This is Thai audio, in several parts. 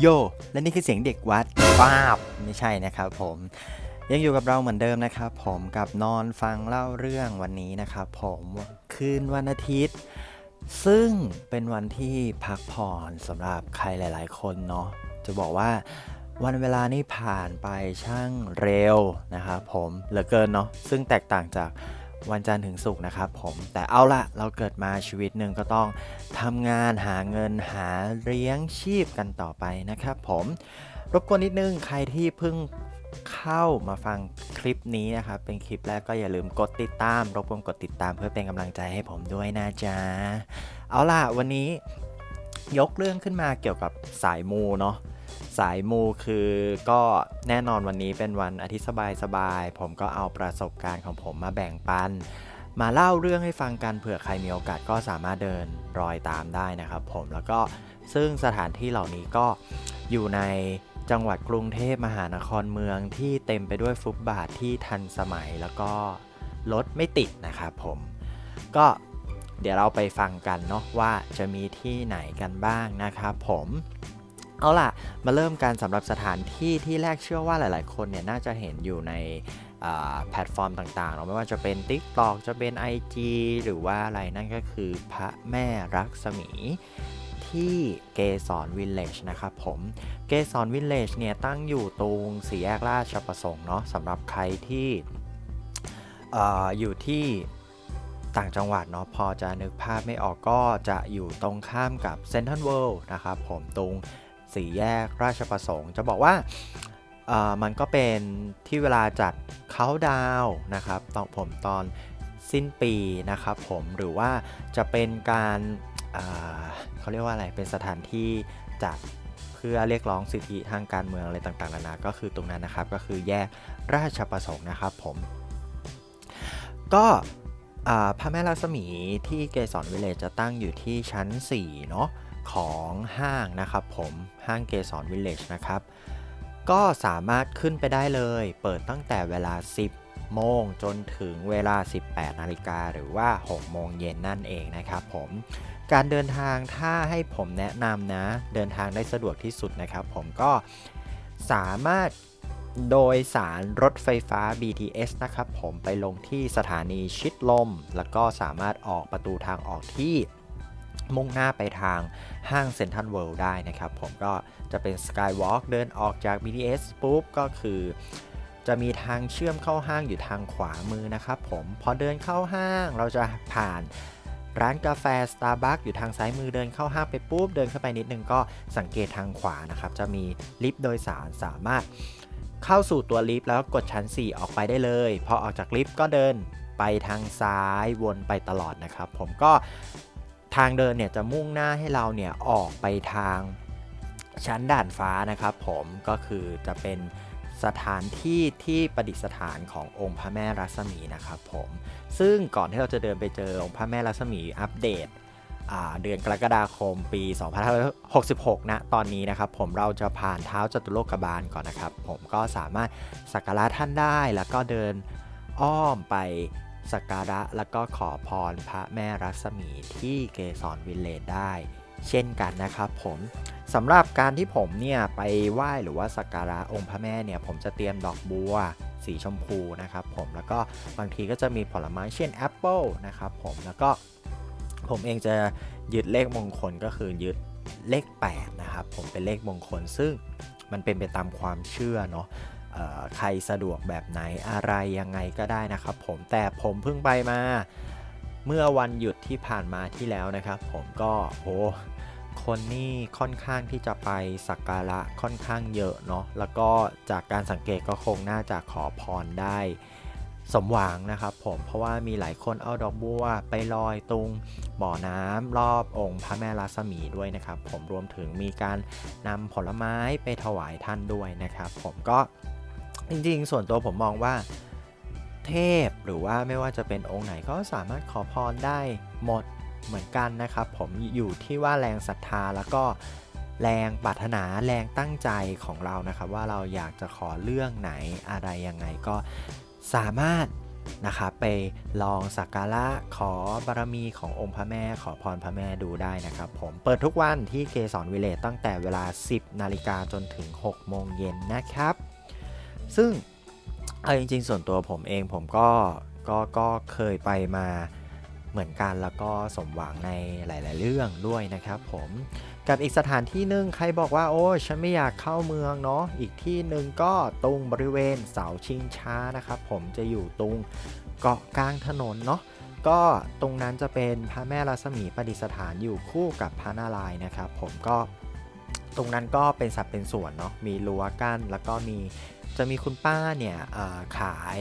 โย และนี่คือเสียงเด็กวัดป้าบไม่ใช่นะครับผมยังอยู่กับเราเหมือนเดิมนะครับผมกับนอนฟังเล่าเรื่องวันนี้นะครับผมคืนวันอาทิตย์ ซึ่งเป็นวันที่พักผ่อนสำหรับใครหลาย ๆ คนเนาะจะบอกว่าวันเวลานี่ผ่านไปช่างเร็วนะครับผมเหลือเกินเนาะซึ่งแตกต่างจาก วันจันทร์ถึงศุกร์นะครับผมแต่เอาละเราเกิดมาชีวิตหนึ่งก็ต้องทำงานหาเงินหาเลี้ยงชีพกันต่อไปนะครับผมรบกวนนิดนึงใครที่เพิ่งเข้ามาฟังคลิปนี้นะครับ เป็นคลิปแรกก็อย่าลืมกดติดตาม รบกวนกดติดตามเพื่อเป็นกำลังใจให้ผมด้วยนะจ๊ะ เอาล่ะ วันนี้ ยกเรื่องขึ้นมาเกี่ยวกับสายมูเนาะสายมูคือก็แน่นอนวันนี้เป็นวันอาทิตย์สบายๆผมก็เอาประสบการณ์ของผมมาแบ่งปัน มาเล่าเรื่องให้ฟังกันเผื่อใครมีโอกาสก็สามารถเดินรอยตามได้นะครับผมแล้วก็ซึ่งสถานที่เหล่านี้ก็อยู่ในจังหวัดกรุงเทพมหานครเมืองที่เต็มไปด้วยฟุตบาทที่ทันสมัยแล้วก็รถไม่ติดนะครับผมก็ เดี๋ยวเราไปฟังกันเนาะว่าจะมีที่ไหนกันบ้างนะครับผมเอาล่ะ มาเริ่มกันสำหรับสถานที่ที่แรกเชื่อว่าหลาย ๆ คนเนี่ยน่าจะเห็นอยู่ในแพลตฟอร์มต่างๆเนาไม่ว่าจะเป็น TikTok จะเป็น IG หรือว่าอะไรนั่นก็คือพระแม่รักษมีที่เกสรวิลเลจนะครับผม เกสรวิลเลจเนี่ยตั้งอยู่ตรงสี่แยกราชประสงค์เนาะสำหรับใครที่ออยู่ที่ ต่างจังหวัดเนาะพอจะนึกภาพไม่ออกก็จะอยู่ตรงข้ามกับเซนทรัลเวิลด์นะครับผมตรงสี่แยกราชประสงค์ จะบอกว่ามันก็เป็นที่เวลาจัดเขาดาวนะครับตอนผมตอนสิ้นปีนะครับผมหรือว่าจะเป็นการอ่าเขาเรียกว่าอะไรเป็นสถานที่จัดเพื่อเรียกร้องสิทธิทางการเมืองอะไรต่างๆนานาก็คือตรงนั้นนะครับก็คือแยกราชประสงค์นะครับผมก็ พระแม่ลักษมีที่เกสรวิลเลจจะตั้งอยู่ที่ชั้น 4 เนาะของห้างนะครับผมห้างเกสรวิลเลจนะครับ ก็สามารถขึ้นไปได้เลย เปิดตั้งแต่เวลา 10 โมงจนถึงเวลา 18 นาฬิกาหรือว่า 6 โมงเย็นนั่นเองนะครับผมการเดินทางถ้าให้ผมแนะนำนะ เดินทางได้สะดวกที่สุดนะครับผมก็สามารถ โดยสารรถไฟฟ้า BTS นะครับผมไปลงที่สถานีชิดลม แล้วก็สามารถออกประตูทางออกที่มุ่งหน้าไปทางห้างเซ็นทรัลเวิลด์ได้นะครับ ผมก็จะเป็น Skywalk เดินออกจาก BTS ปุ๊บก็คือ จะมีทางเชื่อมเข้าห้างอยู่ทางขวามือนะครับผมพอเดินเข้าห้างเราจะผ่านร้านกาแฟ Starbucks อยู่ทางซ้ายมือเดินเข้าห้างไปปุ๊บ เดินเข้าไปนิดนึงก็สังเกตทางขวานะครับ จะมีลิฟต์โดยสารสามารถ เข้าสู่ตัวลิฟต์แล้วกดชั้น 4 ออกไปได้เลย พอออกจากลิฟต์ก็เดินไปทางซ้ายวนไปตลอดนะครับ ผมก็ทางเดินเนี่ยจะมุ่งหน้าให้เราเนี่ยออกไปทางชั้นด่านฟ้านะครับผมก็คือจะเป็นสถานที่ที่ประดิษฐานขององค์พระแม่รัศมีนะครับผมซึ่งก่อนที่เราจะเดินไปเจอองค์พระแม่รัศมีอัปเดต เดือนกรกฎาคมปี 2566 นะ ตอนนี้นะครับผมเราจะผ่านเท้าจตุโลกบาลก่อนนะครับ ผมก็สามารถสักการะท่านได้ แล้วก็เดินอ้อมไปสักการะแล้วก็ขอพรพระแม่รัศมีที่เกสรวิลเลจได้ เช่นกันนะครับผมสำหรับการที่ผมเนี่ยไปไหว้หรือว่าสักการะองค์พระแม่เนี่ยผมจะเตรียมดอกบัวสีชมพูนะครับผมแล้วก็บางทีก็จะมีผลไม้เช่นแอปเปิลนะครับผมแล้วก็ ผมเองจะยึดเลขมงคลก็คือยึดเลข 8 นะครับ ผมเป็นเลขมงคลซึ่งมันเป็นไปตามความเชื่อเนาะใครสะดวกแบบไหนอะไรยังไงก็ได้นะครับ ผมแต่ผมเพิ่งไปมาเมื่อวันหยุดที่ผ่านมาที่แล้วนะครับ ผมก็โหคนนี่ค่อนข้างที่จะไปสักการะค่อนข้างเยอะเนาะแล้วก็จากการสังเกตก็คงน่าจะขอพรได้ สมหวังนะครับผมเพราะว่ามีหลายคนเอาดอกบัวไปลอยตรงบ่อน้ำรอบองค์พระแม่รัศมีด้วยนะครับ ผมรวมถึงมีการนำผลไม้ไปถวายท่านด้วยนะครับ ผมก็จริงๆ ส่วนตัวผมมองว่าเทพหรือว่าไม่ว่าจะเป็นองค์ไหนก็สามารถขอพรได้หมดเหมือนกันนะครับ ผมอยู่ที่ว่าแรงศรัทธาแล้วก็แรงปรารถนาแรงตั้งใจของเรานะครับ ว่าเราอยากจะขอเรื่องไหนอะไรยังไงก็ สามารถนะครับไปลองสักการะขอบารมีขององค์พระแม่ขอพรพระแม่ดูได้นะครับ ผมเปิดทุกวันที่เกสรวิเลจตั้งแต่เวลา 10 นาฬิกาจนถึง 6 โมงเย็นนะครับ ซึ่งเอาจริงๆ ส่วนตัวผมเองผมก็ก็ก็เคยไปมาเหมือนกันแล้วก็สมหวังในหลาย ๆ เรื่องด้วยนะครับผม กับอีกสถานที่หนึ่งใครบอกว่าโอ้ฉันไม่อยากเข้าเมืองเนาะอีกที่หนึ่งก็ตรงบริเวณเสาชิงช้านะครับ ผมจะอยู่ตรงเกาะกลางถนนเนาะก็ตรงนั้นจะเป็นพระแม่รัศมีประดิษฐานอยู่คู่กับพระนารายณ์นะครับ ผมก็ตรงนั้นก็เป็นสัดเป็นส่วนเนาะมีรั้วกั้นแล้วก็มีจะมีคุณป้าเนี่ยขาย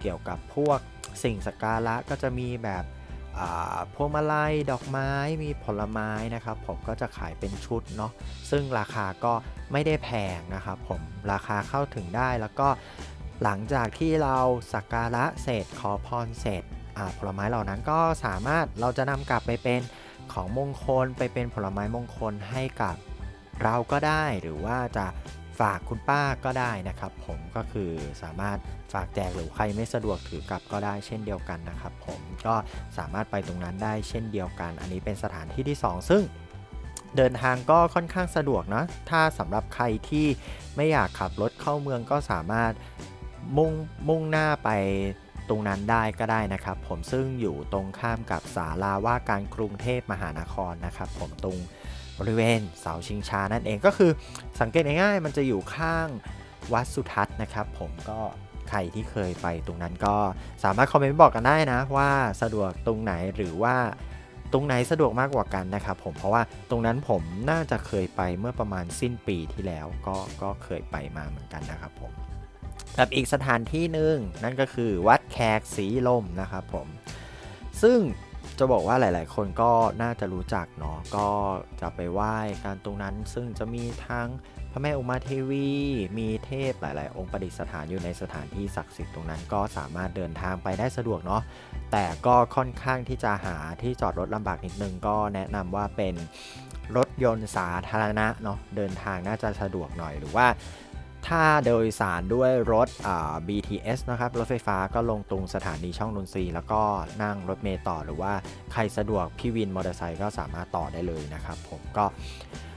เกี่ยวกับพวกสิ่งสักการะก็จะมีแบบ พวงมาลัยดอกไม้มีผลไม้นะครับ ผมก็จะขายเป็นชุดเนาะซึ่งราคาก็ไม่ได้แพงนะครับผมราคาเข้าถึงได้แล้วก็หลังจากที่เราสักการะเสร็จขอพรเสร็จผลไม้เหล่านั้นก็สามารถเราจะนำกลับไปเป็นของมงคลไปเป็นผลไม้มงคลให้กับเราก็ได้หรือว่าจะ ฝากคุณป้าก็ได้นะครับ ผมก็คือสามารถฝากแจกหรือใครไม่สะดวกถือกลับก็ได้เช่นเดียวกันนะครับ ผมก็สามารถไปตรงนั้นได้เช่นเดียวกัน อันนี้เป็นสถานที่ที่ 2 ซึ่งเดินทางก็ค่อนข้างสะดวกนะถ้าสำหรับใครที่ไม่อยากขับรถเข้าเมืองก็สามารถมุ่งมุ่งหน้าไปตรงนั้นได้ก็ได้นะครับ ผมซึ่งอยู่ตรงข้ามกับศาลาว่าการกรุงเทพมหานครนะครับ ผมตรง บริเวณเสาชิงช้านั่นเองก็คือสังเกตง่ายๆมันจะอยู่ข้างวัดสุทัศน์นะครับ ผมก็ใครที่เคยไปตรงนั้นก็สามารถคอมเมนต์บอกกันได้นะ ว่าสะดวกตรงไหนหรือว่าตรงไหนสะดวกมากกว่ากันนะครับผมเพราะว่าตรงนั้นผมน่าจะเคยไปเมื่อประมาณสิ้นปีที่แล้วก็ก็เคยไปมาเหมือนกันนะครับผมกับอีกสถานที่หนึ่งนั่นก็คือวัดแขกสีลมนะครับผมซึ่ง จะบอกว่าหลาย ๆ คนก็น่าจะรู้จักเนาะก็จะไปไหว้การตรงนั้น ซึ่งจะมีทั้งพระแม่อุมาเทวี มีเทพหลาย ๆ องค์ประดิษฐานอยู่ในสถานที่ศักดิ์สิทธิ์ตรงนั้นก็สามารถเดินทางไปได้สะดวกเนาะแต่ก็ค่อนข้างที่จะหาที่จอดรถลำบากนิดนึงก็แนะนำว่าเป็นรถยนต์สาธารณะเนาะเดินทางน่าจะสะดวกหน่อยหรือว่า ถ้าโดยสารด้วยรถ BTS นะครับ รถไฟฟ้าก็ลงตรงสถานีช่องนนทรีแล้วก็นั่งรถเมล์ต่อหรือว่าใครสะดวกพี่วินมอเตอร์ไซค์ก็สามารถต่อได้เลยนะครับผมก็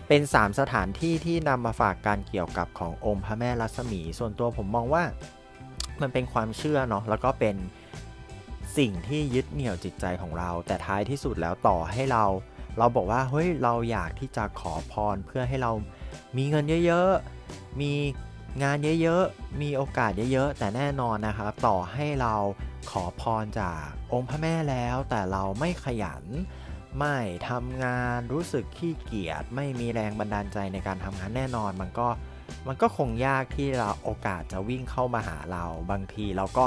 เป็น 3 สถานที่ที่นำมาฝากการเกี่ยวกับขององค์พระแม่รัศมี ส่วนตัวผมมองว่ามันเป็นความเชื่อเนาะแล้วก็เป็นสิ่งที่ยึดเหนี่ยวจิตใจของเรา แต่ท้ายที่สุดแล้วต่อให้เรา เราบอกว่าเฮ้ยเราอยากที่จะขอพรเพื่อให้เรามีเงินเยอะ ๆ มี งานเยอะๆ มีโอกาสเยอะๆ แต่แน่นอนนะครับ ต่อให้เราขอพรจากองค์พระแม่แล้ว แต่เราไม่ขยัน ไม่ทำงานรู้สึกขี้เกียจไม่มีแรงบันดาลใจในการทำงานแน่นอน มันก็มันก็คงยากที่เราโอกาสจะวิ่งเข้ามาหาเราบางทีเราก็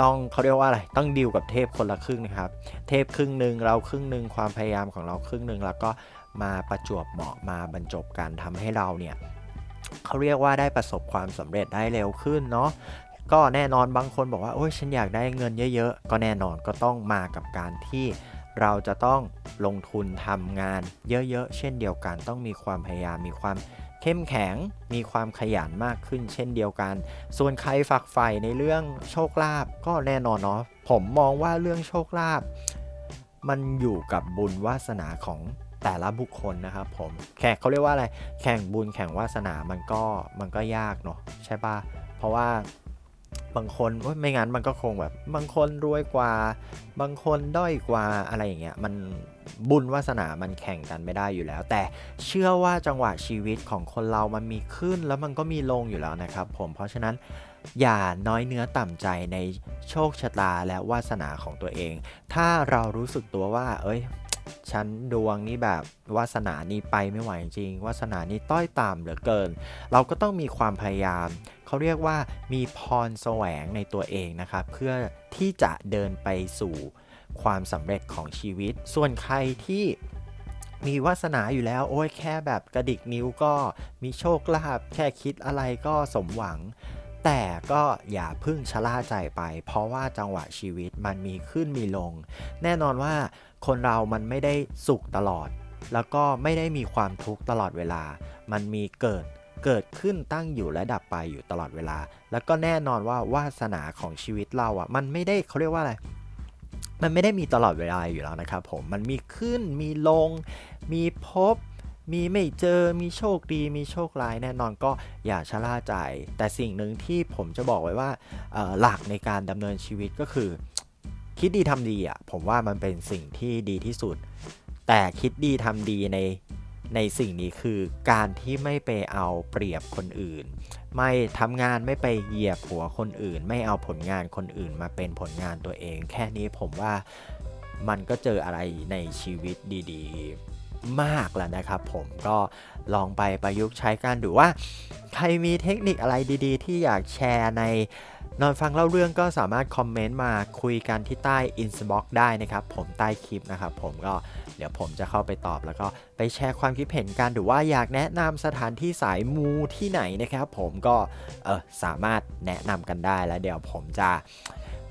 ต้องเขาเรียกว่าอะไรต้องดิวกับเทพคนละครึ่งนะครับ เทพครึ่งหนึ่งเราครึ่งหนึ่งความพยายามของเราครึ่งหนึ่งแล้วก็มาประจวบเหมาะมาบรรจบกันทำให้เราเนี่ย เขาเรียกว่าได้ประสบความสำเร็จได้เร็วขึ้นเนาะก็แน่นอนบางคนบอกว่าโอ้ยฉันอยากได้เงินเยอะๆ ก็แน่นอนก็ต้องมากับการที่เราจะต้องลงทุนทำงานเยอะๆ เช่นเดียวกัน ต้องมีความพยายามมีความเข้มแข็งมีความขยันมากขึ้น เช่นเดียวกัน ส่วนใครฝักใฝ่ในเรื่องโชคลาภก็แน่นอนเนาะผมมองว่าเรื่องโชคลาภมันอยู่กับบุญวาสนาของ แต่ละบุคคลนะครับผมแข่งเขาเรียกว่าอะไรแข่งบุญแข่งวาสนามันก็มันก็ยากเนาะใช่ปะเพราะว่าบางคนไม่งั้นมันก็คงแบบบางคนรวยกว่า บางคนด้อยกว่าอะไรอย่างเงี้ยมันบุญวาสนามันแข่งกันไม่ได้อยู่แล้ว แต่เชื่อว่าจังหวะชีวิตของคนเรามันมีขึ้นแล้วมันก็มีลงอยู่แล้วนะครับผมเพราะฉะนั้นอย่าน้อยเนื้อต่ำใจในโชคชะตาและวาสนาของตัวเอง ถ้าเรารู้สึกตัวว่า เอ้ย ฉันดวงนี้แบบวาสนานี้ไปไม่ไหวจริงวาสนานี้ต้อยต่ำเหลือเกิน เราก็ต้องมีความพยายาม เขาเรียกว่ามีพรแสวงในตัวเองนะครับเพื่อที่จะเดินไปสู่ความสำเร็จของชีวิต ส่วนใครที่มีวาสนาอยู่แล้วโอ้ยแค่แบบกระดิกนิ้วก็มีโชคลาภแค่คิดอะไรก็สมหวัง แต่ก็อย่าพึ่งชะล่าใจไป เพราะว่าจังหวะชีวิตมันมีขึ้นมีลง แน่นอนว่าคนเรามันไม่ได้สุขตลอด แล้วก็ไม่ได้มีความทุกข์ตลอดเวลา มันมีเกิดเกิดขึ้นตั้งอยู่และดับไปอยู่ตลอดเวลา แล้วก็แน่นอนว่าวาสนาของชีวิตเราอะ มันไม่ได้เขาเรียกว่าอะไร มันไม่ได้มีตลอดเวลาอยู่แล้วนะครับผม มันมีขึ้นมีลง มีพบ มีไม่เจอมีโชคดีมีโชคร้ายแน่นอนก็อย่าชะล่าใจ แต่สิ่งหนึ่งที่ผมจะบอกไว้ว่าหลักในการดำเนินชีวิตก็คือ คิดดีทำดีอะผมว่ามันเป็นสิ่งที่ดีที่สุด แต่คิดดีทำดีในในสิ่งนี้คือการที่ไม่ไปเอาเปรียบคนอื่น ไม่ทำงานไม่ไปเหยียบหัวคนอื่น ไม่เอาผลงานคนอื่นมาเป็นผลงานตัวเอง แค่นี้ผมว่ามันก็เจออะไรในชีวิตดี ๆ มากแล้วนะครับ ผมก็ลองไปประยุกต์ใช้กันดูว่า ใครมีเทคนิคอะไรดีๆ ที่อยากแชร์ในนอนฟังเล่าเรื่องก็สามารถคอมเมนต์มาคุยกันที่ใต้อินสบ็อกได้นะครับ ผมใต้คลิปนะครับ ผมก็เดี๋ยวผมจะเข้าไปตอบแล้วก็ไปแชร์ความคิดเห็นกันหรือว่าอยากแนะนำสถานที่สายมูที่ไหนนะครับ ผมก็เออสามารถแนะนำกันได้แล้วเดี๋ยวผมจะ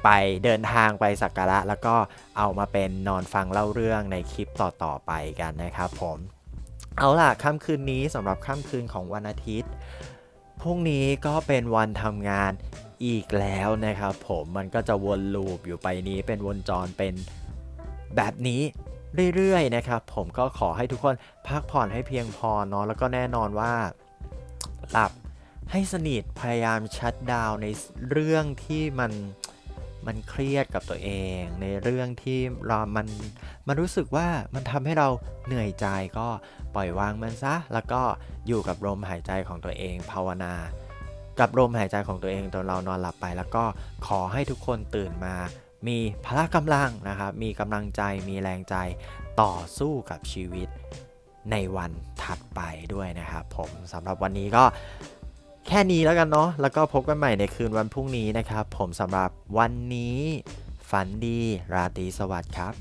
ไปเดินทางไปสักการะ แล้วก็เอามาเป็นนอนฟังเล่าเรื่องในคลิปต่อๆไปกันนะครับผมเอาล่ะค่ำคืนนี้สำหรับค่ำคืนของวันอาทิตย์พรุ่งนี้ก็เป็นวันทำงานอีกแล้วนะครับผมมันก็จะวนลูปอยู่ไปนี้เป็นวนจรเป็นแบบนี้เรื่อยๆนะครับผมก็ขอให้ทุกคนพักผ่อนให้เพียงพอเนาะแล้วก็แน่นอนว่าหลับให้สนิทพยายามชัดดาวในเรื่องที่มัน มันเครียดกับตัวเอง ในเรื่องที่เรามันมันรู้สึกว่ามันทำให้เราเหนื่อยใจก็ปล่อยวางมันซะ แล้วก็อยู่กับลมหายใจของตัวเอง ภาวนา กับลมหายใจของตัวเองตอนเรานอนหลับไป แล้วก็ขอให้ทุกคนตื่นมา มีพละกำลังนะครับ มีกำลังใจมีแรงใจต่อสู้กับชีวิตในวันถัดไปด้วยนะครับผมสำหรับวันนี้ก็ แค่นี้แล้วกันเนาะแล้วก็พบกันใหม่ในคืนวันพรุ่งนี้นะครับ ผมสำหรับวันนี้ ฝันดี ราตรีสวัสดิ์ครับ